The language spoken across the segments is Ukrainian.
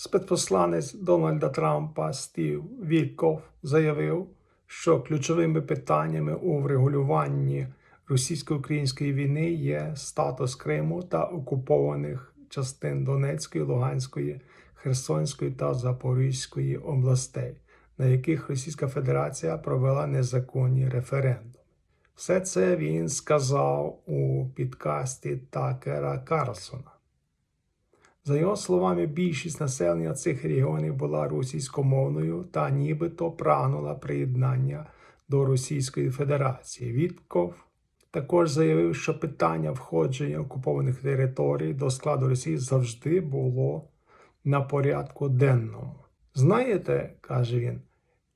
Спецпосланець Дональда Трампа Стів Вітков заявив, що ключовими питаннями у врегулюванні російсько-української війни є статус Криму та окупованих частин Донецької, Луганської, Херсонської та Запорізької областей, на яких Російська Федерація провела незаконні референдуми. Все це він сказав у підкасті Такера Карлсона. За його словами, більшість населення цих регіонів була російськомовною та нібито прагнула приєднання до Російської Федерації. Вітков також заявив, що питання входження окупованих територій до складу Росії завжди було на порядку денному. Знаєте, каже він,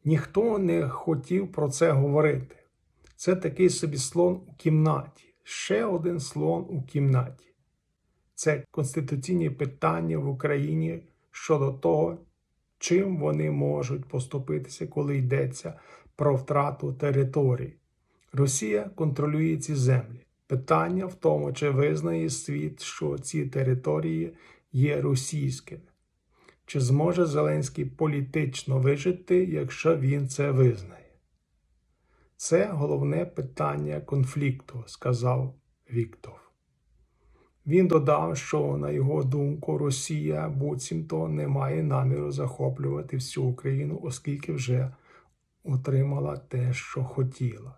ніхто не хотів про це говорити. Це такий собі слон у кімнаті, ще один слон у кімнаті. Це конституційні питання в Україні щодо того, чим вони можуть поступитися, коли йдеться про втрату територій. Росія контролює ці землі. Питання в тому, чи визнає світ, що ці території є російськими. Чи зможе Зеленський політично вижити, якщо він це визнає? Це головне питання конфлікту, сказав Віктов. Він додав, що, на його думку, Росія буцімто не має наміру захоплювати всю Україну, оскільки вже отримала те, що хотіла.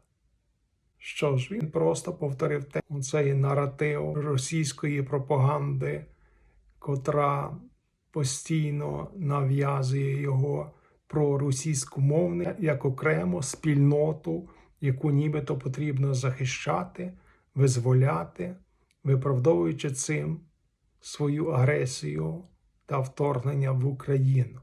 Що ж, він просто повторив те, цей наратив російської пропаганди, котра постійно нав'язує його про російськомовне як окрему спільноту, яку нібито потрібно захищати, визволяти, виправдовуючи цим свою агресію та вторгнення в Україну.